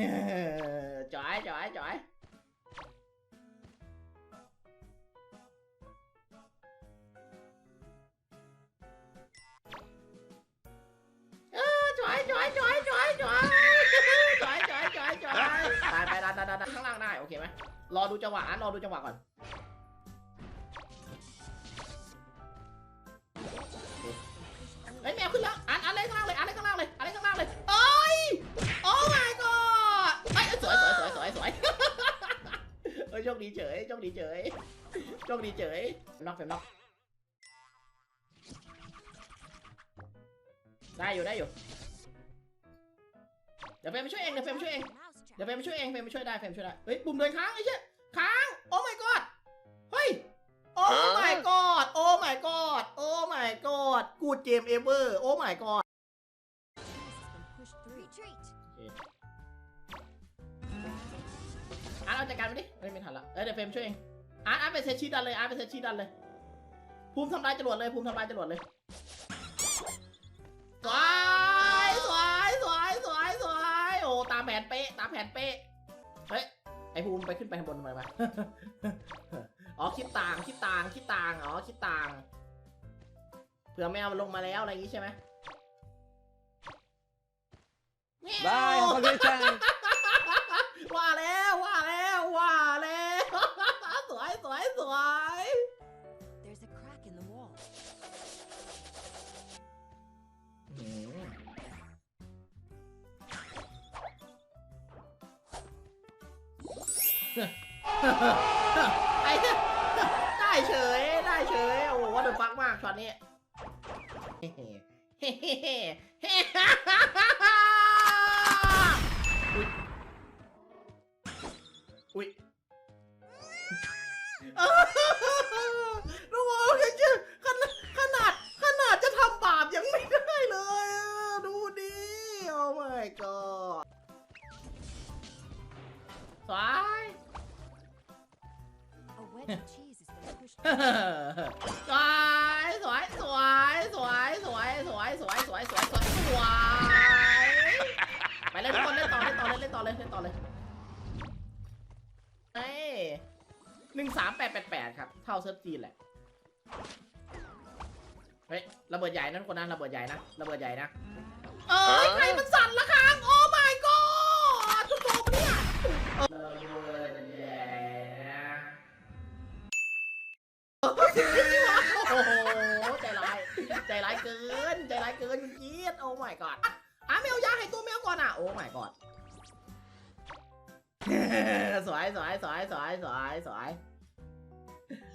จ๋อยจ๋อยจ๋อยเออจ๋อยจ๋อยจ๋อยจ๋อยจ๋อยจ๋อยจ๋อยจ๋อยจ๋อยตายไปดันดันดันดันข้างล่างได้โอเคไหมรอดูจังหวะอะรอดูจังหวะก่อน คดีเฉยโชคดีเฉยโชคดีเฉยน็อกเฟรมน็อกได้อยู่ได้อยู่เดี๋ยวเฟรมช่วยเองเดี๋ยวเฟรมช่วยเองเดี๋ยวเฟรมช่วยเองเฟรมช่วยได้เฟรมช่วยได้เฮ้ยปุ่มเดินค้างไอ้เชี่ยค้างโอ้ my god เฮ้ยโอ้ my god โอ้ my god โอ้ my god กูดเกมเอเวอร์โอ้ my god อาร์ตเอาจัดการไปดิเอ้ยไม่ทันละเอ้ยเดี๋ยวเฟรมช่วยเองอาร์ตอาร์ตไปเซตชีดันเลยอาร์ตไปเซตชีดันเลย ภูมิทำลายจรวดเลยภูมิทำลายจรวดเลยสวยสวยสวยสวยสวยโอ้ตามแผนเป๊ะตามแผนเป๊ะเฮ้ยไอภูมิไปขึ้นไปข้างบนทำไมวะอ๋อคิดต่างคิดต่างคิดต่างอ๋อคิดต่างเผื่อแมวมันลงมาแล้วอะไรอย่างงี้ใช่ไหม Bye, have a great time. ว่าแล้วว่า ไอ้เนี่ยได้เฉยได้เฉยโอ้โหว่าเดือดฟักมากช็อตนี้เฮ้เฮ้เฮ้เฮ้เฮ้อุ้ยอุ้ยระวังยังจะขนาดขนาดขนาดจะทำบาปยังไม่ได้เลย ดูดิ โอ้ my god สวย A wedge of cheese has been pushed. สวยสวยสวยสวยสวยสวยสวยสวยสวยสวยสวยไปเล่นทุกคนเล่นต่อเล่นต่อเล่นต่อเล่นเล่นต่อเลยเอ้ยหนึ่งสามแปดแปดแปดครับ เท่าเซิร์ฟจีนแหละเฮ้ยระเบิดใหญ่นะทุกคนนะระเบิดใหญ่นะระเบิดใหญ่นะเอ้ยใครมันสั่นละครังโอ้ ร้ายเกิน ใจร้ายเกินคุณจี๊ดโอ้ my god อะแมวยาให้ตัวแมวก่อนอะ โอ้ my god สวยสวยสวยสวยสวยสวย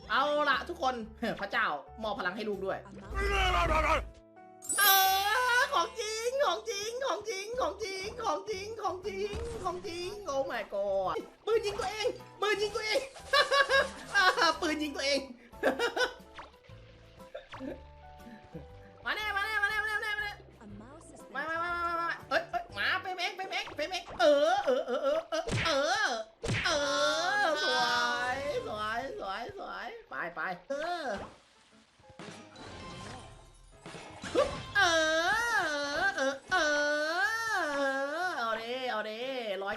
เอาละทุกคนพระเจ้ามอบพลังให้ลูกด้วย เออของจริงของจริงของจริงของจริงของจริงของจริงของจริงโอ้ my god ปืนยิงตัวเองปืนยิงตัวเองปืนยิงตัวเอง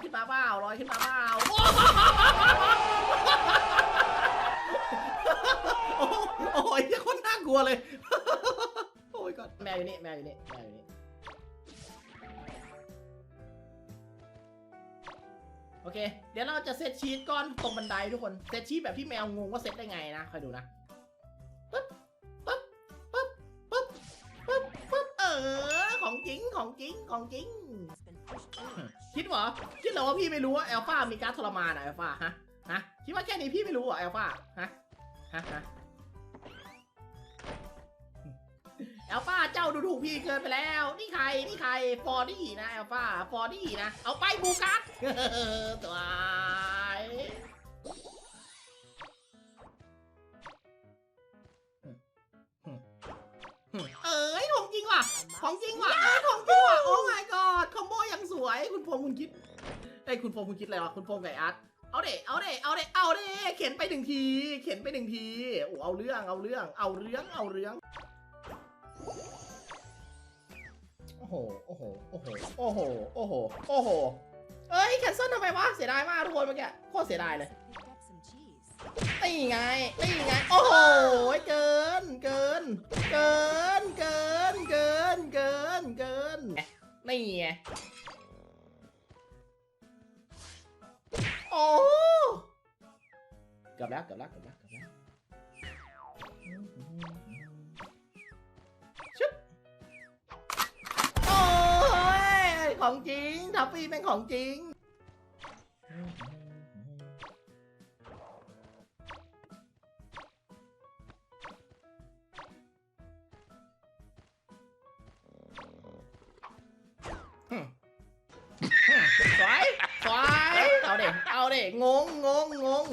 ขึ้นมาเปล่าร้อยขึ้นมาเปล่าโอ้โหโอ้ยโคนน่ากลัวเลย โอ้ยก่อนแมวอยู่นี่แมวอยู่นี่แมวอยู่นี่โอเค เดี๋ยวเราจะเซตชีตก้อนตรงบันไดทุกคน เซตชีตแบบที่แมวงงว่าเซตได้ไงนะคอยดูนะปึ๊บปึ๊บปึ๊บปึ๊บปึ๊บปึ๊บเออ ของจริงของจริงของจริง been pushed through. คิดเหรอคิดเหรอว่าพี่ไม่รู้ว่าแอลฟามีการดทรมานอะแอลฟาฮะฮะคิดว่าแค่นี้พี่ไม่รู้เหรอแอลฟาฮะฮะฮะแอลฟาเจ้าดูถูกพี่เกินไปแล้ว นี่ใครนี่ใครฟอร์ดี้นะแอลฟาฟอร์ดี้นะ เอาไปบูกัสตัวเอ ว่ะ A ของ mouse จริงว่ะเอ้ยของจริงว่ะ โอ้ my god คอมโบยังสวย คุณพงษ์คุณคิดไอ้ยคุณพงษ์คุณคิดอะไรวะ คุณพงษ์ไก่อาร์ตเอาเด็เอาเด็เอาเด็เอาเด็เข็นไปหนึ่งที เข็นไปหนึ่งที โอ้ เอาเรื่อง เอาเรื่อง เอาเรื่อง เอาเรื่อง โอ้โห โอ้โห โอ้โห โอ้โห โอ้โห โอ้โห เอ้ย แคนเซิลทำไมวะ เสียดายมากทุกคนเมื่อกี้ โคตรเสียดายเลย Picked up some cheese. นี่ไงนี่ไง โอ้โห นี่ไงโอ้เกือบแล้วเกือบแล้วเกือบแล้วเกือบแล้วชุบโอ้ยของจริงทัฟฟี่เป็นของจริง ด็เอาเด็งงงงงง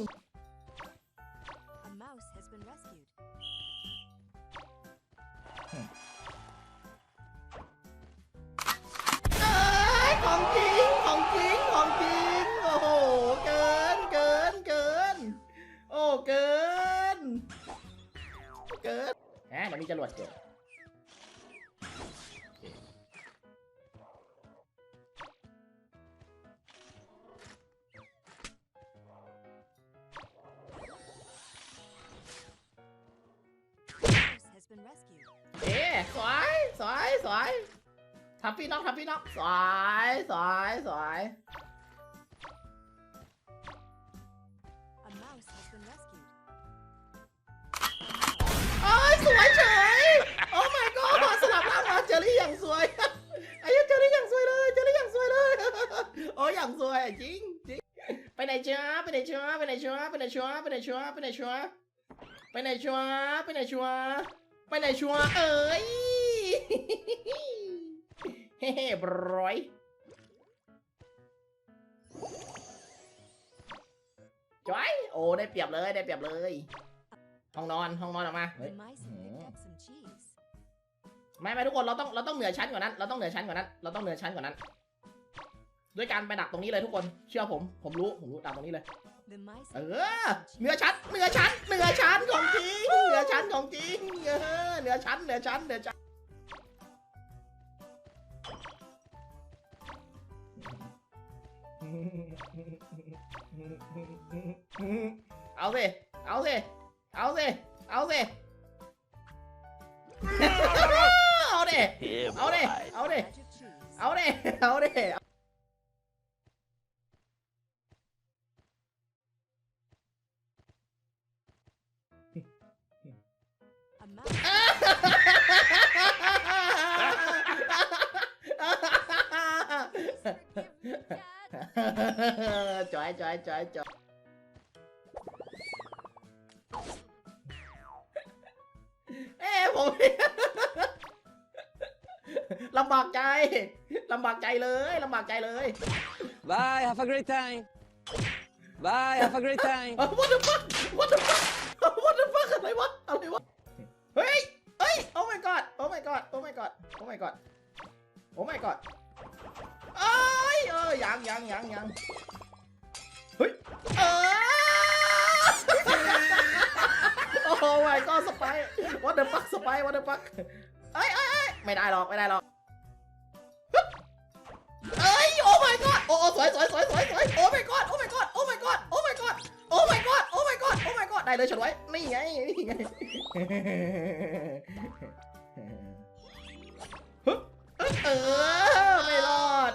A mouse has been rescued. เอ้ยของจริงของจริงของจริงโอ้โหเกินเกินเกินโอ้เกินเกินแหมเดี๋ยวมีจรวดเกิด เอ๊ะสวยสวยสวยทำพี่น็อกทำพี่น็อกสวยสวยสวย A mouse has been rescued. โอ้ยสวยเฉยโอ้ my god สลับร่างมาเจอรี่อย่างสวยไอ้เหี้ยเจอรี่อย่างสวยเลยเจอรี่อย่างสวยเลยโอ้ยอย่างสวยจริงจริงไปไหนจ้าไปไหนจ้าไปไหนจ้าไปไหนจ้าไปไหนจ้าไปไหนจ้าไปไหนจ้าไปไหนจ้า ไปไหนจ้าเอ้ยเฮ้บร้อยจอยโอ้ได้เปรียบเลยได้เปรียบเลยห้องนอนห้องนอนออกมาเฮ้ยไม่ไม่ทุกคนเราต้องเราต้องเหนือชั้นกว่านั้น เราต้องเหนือชั้นกว่านั้น เราต้องเหนือชั้นกว่านั้น ด้วยการไปดักตรงนี้เลยทุกคน เชื่อผม ผมรู้ ผมรู้ดักตรงนี้เลย เออเหนือชั้นเหนือชั้นเหนือชั้นของจริงเหนือชั้นของจริงเออเหนือชั้นเหนือชั้นเหนือชั้นเอาสิเอาสิเอาสิเอาสิเอาดิเอาดิเอาดิ badge of cheese. เอาดิเอาดิ จอยจอยจอยจอยเอ้ผมลำบากใจลำบากใจเลยลำบากใจเลย Bye, have a great time. Bye, have a great time. What the fuck What the fuck What the fuck อะไรวะอะไรวะเฮ้ยเฮ้ย Oh my god Oh my god Oh my god Oh my god Oh my god เอ้ยเออยังยังยังยังเฮ้ยเออโอ้ my god สไป What the fuck สไป What the fuck เอ้ยเอ้ยเอ้ยไม่ได้หรอกไม่ได้หรอกเอ้ยโอ้ my god โอ้โอ้สวยสวยสวยสวยสวยโอ้ my god โอ้ my god โอ้ my god โอ้ my god โอ้ my god โอ้ my god โอ้ my god ได้เลยฉันไว้นี่ไงนี่ไงเออไม่รอด